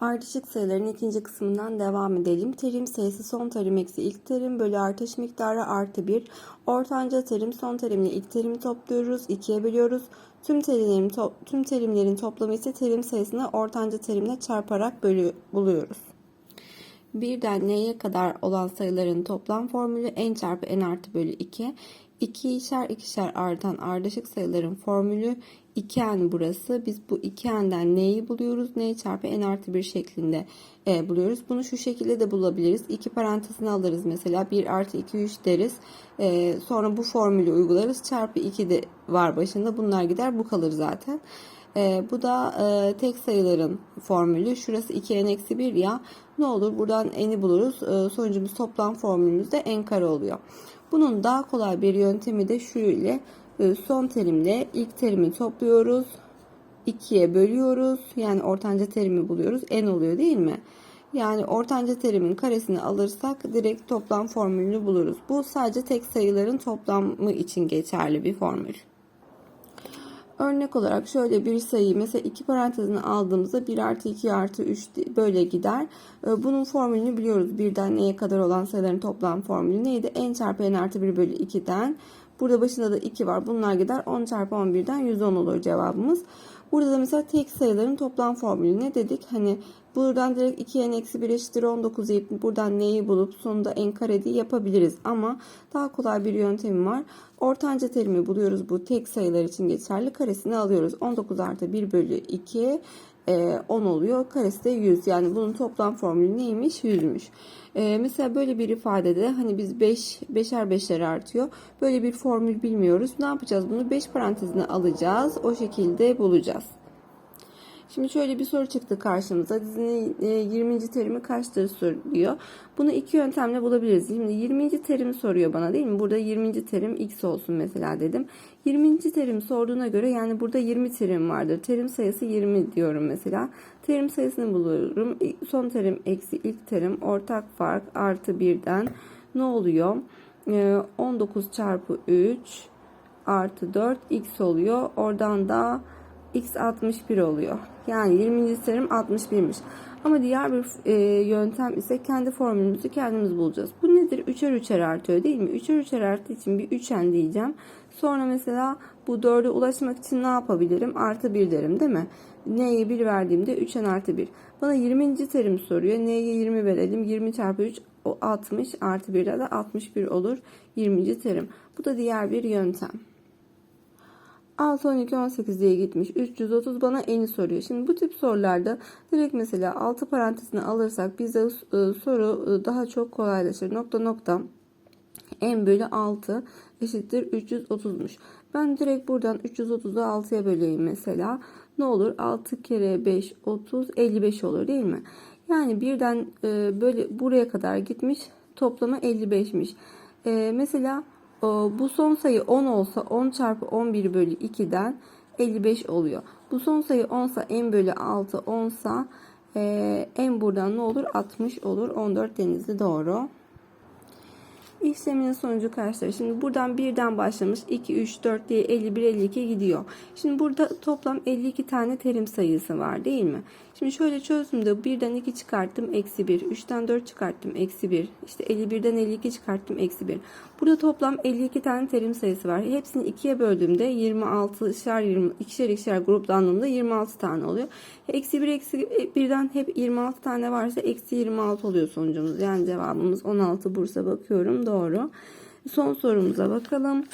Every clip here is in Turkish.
Ardışık sayıların ikinci kısmından devam edelim. Terim sayısı son terim eksi ilk terim bölü artış miktarı artı 1. Ortanca terim son terimle ilk terimi topluyoruz. 2'ye bölüyoruz. Tüm terimlerin, to- tüm terimlerin toplamı ise terim sayısını ortanca terimle çarparak bölü buluyoruz. Birden n'ye kadar olan sayıların toplam formülü n çarpı n artı bölü 2. İkişer ikişer artan ardışık sayıların formülü 2n burası. Biz bu 2n'den n'yi buluyoruz. n çarpı n artı 1 şeklinde e, buluyoruz. Bunu şu şekilde de bulabiliriz. 2 parantezine alırız mesela. 1 artı 2 3 deriz. E, sonra bu formülü uygularız. Çarpı 2 de var başında. Bunlar gider. Bu kalır zaten. E, bu da e, tek sayıların formülü. Şurası 2n eksi 1 ya. Ne olur buradan n'i buluruz. E, sonucumuz toplam formülümüz de n kare oluyor. Bunun daha kolay bir yöntemi de şu ile e, son terimle ilk terimi topluyoruz. 2'ye bölüyoruz. Yani ortanca terimi buluyoruz. n oluyor değil mi? Yani ortanca terimin karesini alırsak direkt toplam formülünü buluruz. Bu sadece tek sayıların toplamı için geçerli bir formül. Örnek olarak şöyle bir sayıyı mesela iki parantezini aldığımızda 1 artı 2 artı 3 böyle gider. Ee, Bunun formülünü biliyoruz. Birden neye kadar olan sayıların toplam formülü neydi? n çarpı n artı 1 bölü 2'den. Burada başında da 2 var. Bunlar gider. 10 çarpı 11'den 110 olur cevabımız. Burada da mesela tek sayıların toplam formülü ne dedik? Hani buradan direkt 2n eksi 1 eşittir 19 deyip buradan neyi bulup sonunda n kare diye yapabiliriz. Ama daha kolay bir yöntemi var. Ortanca terimi buluyoruz. Bu tek sayılar için geçerli. Karesini alıyoruz. 19 artı 1 bölü 2 e, 10 oluyor. Karesi de 100. Yani bunun toplam formülü neymiş? 100'müş. E, mesela böyle bir ifadede hani biz 5 beşer beşer artıyor. Böyle bir formül bilmiyoruz. Ne yapacağız? Bunu 5 parantezine alacağız. O şekilde bulacağız. Şimdi şöyle bir soru çıktı karşımıza. Dizinin e, 20. terimi kaçtır soruyor. Bunu iki yöntemle bulabiliriz. Şimdi 20. terimi soruyor bana değil mi? Burada 20. terim x olsun mesela dedim. 20. terim sorduğuna göre yani burada 20 terim vardır. Terim sayısı 20 diyorum mesela. Terim sayısını buluyorum. Son terim eksi ilk terim ortak fark artı 1'den ne oluyor? E, 19 çarpı 3 artı 4 x oluyor. Oradan da x 61 oluyor. Yani 20. terim 61'miş. Ama diğer bir e, yöntem ise kendi formülümüzü kendimiz bulacağız. Bu nedir? 3'er 3'er artıyor değil mi? 3'er 3'er arttığı için bir 3'en diyeceğim. Sonra mesela bu 4'e ulaşmak için ne yapabilirim? Artı 1 derim değil mi? N'ye 1 verdiğimde 3'en artı 1. Bana 20. terim soruyor. N'ye 20 verelim. 20 çarpı 3 o 60 artı 1'de de 61 olur. 20. terim. Bu da diğer bir yöntem. 6, 12, 18 diye gitmiş. 330 bana eni soruyor. Şimdi bu tip sorularda direkt mesela 6 parantezini alırsak bize e, soru e, daha çok kolaylaşır. Nokta nokta n bölü 6 eşittir 330'muş. Ben direkt buradan 330'u 6'ya böleyim mesela. Ne olur? 6 kere 5 30 55 olur değil mi? Yani birden e, böyle buraya kadar gitmiş. Toplamı 55'miş. E, mesela bu son sayı 10 olsa 10 çarpı 11 bölü 2'den 55 oluyor. Bu son sayı 10 sa n bölü 6 10 sa n buradan ne olur? 60 olur. 14 denizli doğru. İşleminin sonucu kaçtır? Şimdi buradan birden başlamış. 2, 3, 4 diye 51, 52 gidiyor. Şimdi burada toplam 52 tane terim sayısı var değil mi? Şimdi şöyle çözdüğümde birden 2 çıkarttım eksi 1. 3'ten 4 çıkarttım eksi 1. İşte 51'den 52 çıkarttım eksi 1. Burada toplam 52 tane terim sayısı var. Hepsini 2'ye böldüğümde 26 şer 20 ikişer ikişer gruplandığımda 26 tane oluyor. Eksi 1 eksi 1'den hep 26 tane varsa eksi 26 oluyor sonucumuz. Yani cevabımız 16 Bursa bakıyorum. Doğru. Son sorumuza bakalım.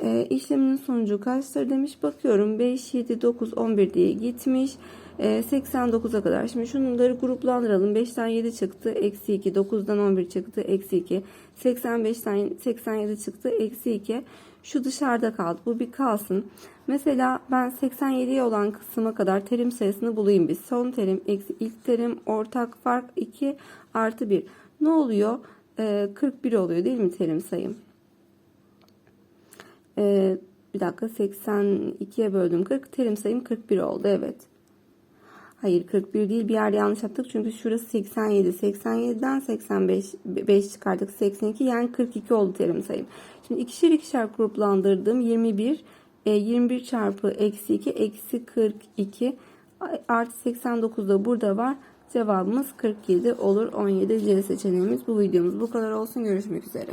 E, işleminin sonucu kaçtır demiş. Bakıyorum 5, 7, 9, 11 diye gitmiş. E, 89'a kadar. Şimdi şunları gruplandıralım. 5'ten 7 çıktı. Eksi 2. 9'dan 11 çıktı. Eksi 2. 85'ten 87 çıktı. Eksi 2. Şu dışarıda kaldı. Bu bir kalsın. Mesela ben 87'ye olan kısma kadar terim sayısını bulayım biz. Son terim eksi ilk terim ortak fark 2 artı 1. Ne oluyor? Ee, 41 oluyor değil mi terim sayım? Ee, bir dakika 82'ye böldüm 40. Terim sayım 41 oldu. Evet. Hayır 41 değil bir yerde yanlış yaptık. Çünkü şurası 87. 87'den 85 5 çıkardık. 82 yani 42 oldu terim sayım. Şimdi ikişer ikişer gruplandırdım. 21 e, 21 çarpı eksi 2 eksi 42 artı 89 da burada var. Cevabımız 47 olur. 17 C seçeneğimiz. Bu videomuz bu kadar olsun. Görüşmek üzere.